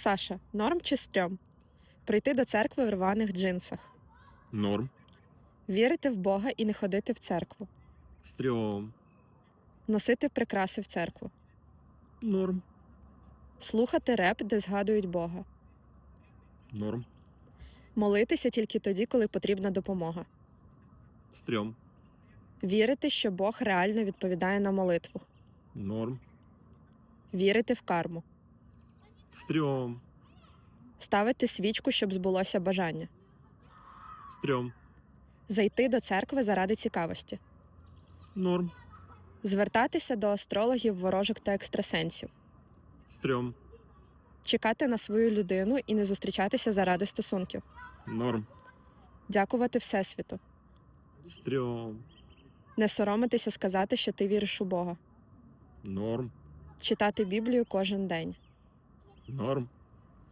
Саша, норм чи стрьом? Прийти до церкви в рваних джинсах, Норм. вірити в Бога і не ходити в церкву, Стрьом. носити прикраси в церкву, Норм. слухати реп, де згадують Бога, Норм. молитися тільки тоді, коли потрібна допомога, Стрьом. вірити, що Бог реально відповідає на молитву, Норм. вірити в карму, Стрьом. ставити свічку, щоб збулося бажання, Стрьом. зайти до церкви заради цікавості, Норм. звертатися до астрологів, ворожок та екстрасенсів, Стрьом. чекати на свою людину і не зустрічатися заради стосунків, Норм. дякувати Всесвіту, Стрьом. не соромитися сказати, що ти віриш у Бога, Норм. читати Біблію кожен день, Норм.